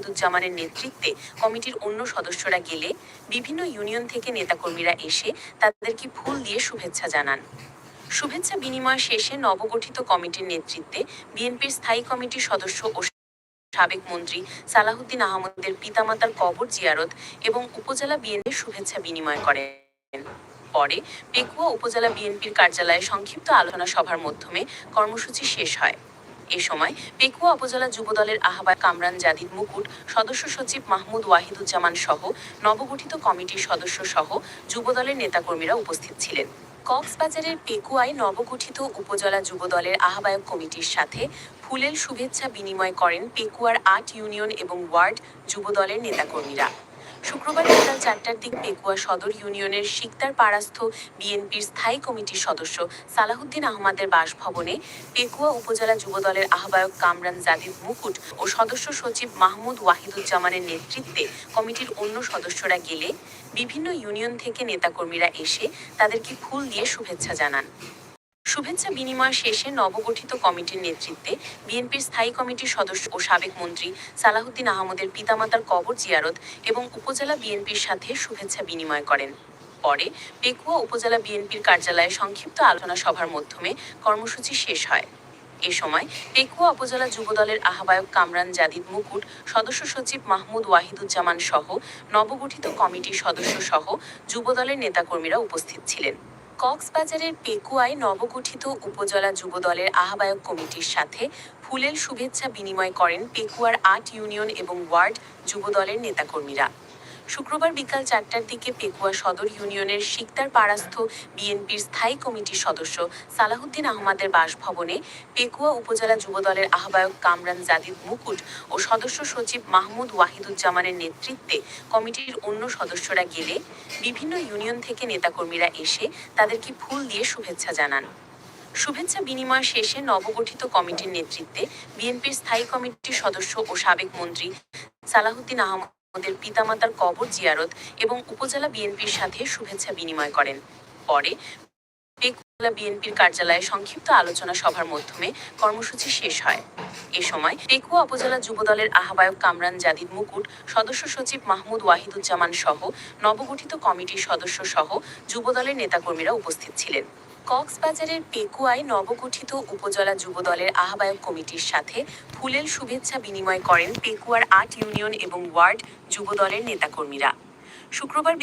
ওয়াহিদুজ্জামানের নেতৃত্বে কমিটির অন্য সদস্যরা গেলে বিভিন্ন ইউনিয়ন থেকে নেতাকর্মীরা এসে তাদেরকে ফুল দিয়ে শুভেচ্ছা জানান। শুভেচ্ছা বিনিময় শেষে নবগঠিত কমিটির নেতৃত্বে বিএনপির স্থায়ী কমিটির সদস্য ও সাবেক মন্ত্রী সালাহুদ্দিন আহমদের পিতামাতার কবর জিয়ারত এবং উপজেলা বিএনপির শুভেচ্ছা বিনিময় করেন। পরে পেকুয়া উপজেলা বিএনপির কার্যালয়ে সংক্ষিপ্ত আলোচনা সভার মাধ্যমে কর্মসূচি শেষ হয়। এ সময় পেকুয়া উপজেলা যুবদলের আহ্বায়ক কামরান জাদিদ মুকুট, সদস্য সচিব মাহমুদ ওয়াহিদুজ্জামান সহ নবগঠিত কমিটির সদস্য সহ যুবদলের নেতাকর্মীরা উপস্থিত ছিলেন। কক্সবাজারের পেকুয়ায় নবগঠিত উপজেলা যুবদলের আহ্বায়ক কমিটির সাথে ফুলেল শুভেচ্ছা বিনিময় করেন পেকুয়ার আট ইউনিয়ন এবং ওয়ার্ড যুবদলের নেতাকর্মীরা। শুক্রবার চারটার দিক পেকুয়া সদর ইউনিয়নের শিকদার পাড়াস্থ বিএনপির স্থায়ী কমিটির সদস্য সালাহুদ্দিন আহমদের বাসভবনে পেকুয়া উপজেলা যুবদলের আহ্বায়ক কামরান জাদিদ মুকুট ও সদস্য সচিব মাহমুদ ওয়াহিদুজ্জামানের নেতৃত্বে কমিটির অন্য সদস্যরা গেলে বিভিন্ন ইউনিয়ন থেকে নেতাকর্মীরা এসে তাদেরকে ফুল দিয়ে শুভেচ্ছা জানান। শুভেচ্ছা বিনিময় শেষে নবগঠিত কমিটির নেতৃত্বে বিএনপির স্থায়ী কমিটির সদস্য ও সাবেক মন্ত্রী সালাহুদ্দিন আহমদের পিতামাতার কবর জিয়ারত এবং উপজেলা বিএনপির সাথে শুভেচ্ছা বিনিময় করেন। পরে পেকুয়া উপজেলা বিএনপির কার্যালয়ে সংক্ষিপ্ত আলোচনা সভার মাধ্যমে কর্মসূচি শেষ হয়। এ সময় পেকুয়া উপজেলা যুবদলের আহ্বায়ক কামরান জাদিদ মুকুট, সদস্য সচিব মাহমুদ ওয়াহিদুজ্জামান সহ নবগঠিত কমিটির সদস্য সহ যুবদলের নেতাকর্মীরা উপস্থিত ছিলেন। কক্সবাজারের পেকুয়ায় নবগঠিত উপজেলা যুবদলের আহ্বায়ক কমিটির সাথে ফুলেল শুভেচ্ছা বিনিময় করেন পেকুয়ার আট ইউনিয়ন এবং ওয়ার্ড যুবদলের নেতাকর্মীরা। শুক্রবার বিকাল চারটার দিকে পেকুয়া সদর ইউনিয়নের শিকদার পাড়াস্থ বিএনপির স্থায়ী কমিটির সদস্য সালাহুদ্দিন আহমদের বাসভবনে পেকুয়া উপজেলা যুবদলের আহ্বায়ক কামরান জাদিদ মুকুট ও সদস্য সচিব মাহমুদ ওয়াহিদুজ্জামানের নেতৃত্বে কমিটির অন্য সদস্যরা গেলে বিভিন্ন ইউনিয়ন থেকে নেতাকর্মীরা এসে তাদেরকে ফুল দিয়ে শুভেচ্ছা জানান। শুভেচ্ছা বিনিময় শেষে নবগঠিত কমিটির নেতৃত্বে বিএনপির স্থায়ী কমিটির সদস্য ও সাবেক মন্ত্রী সালাহুদ্দিন আহমদের পিতামাতার কবর জিয়ারত এবং উপজেলা বিএনপির সাথে শুভেচ্ছা বিনিময় করেন। পরে পেকুয়া বিএনপির কার্যালয়ে সংক্ষিপ্ত আলোচনা সভার মাধ্যমে কর্মসূচি শেষ হয়। এ সময় পেকুয়া উপজেলা যুবদলের আহ্বায়ক কামরান জাদিদ মুকুট, সদস্য সচিব মাহমুদ ওয়াহিদুজ্জামান সহ নবগঠিত কমিটির সদস্য সহ যুবদলের নেতাকর্মীরা উপস্থিত ছিলেন। কক্সবাজারের পেকুয়ায় নবগঠিত উপজেলা যুবদলের আহ্বায়ক কমিটির সাথে ফুলেল শুভেচ্ছা বিনিময় করেন পেকুয়ার আট ইউনিয়ন এবং ওয়ার্ড যুবদলের নেতাকর্মীরা। শুক্রবার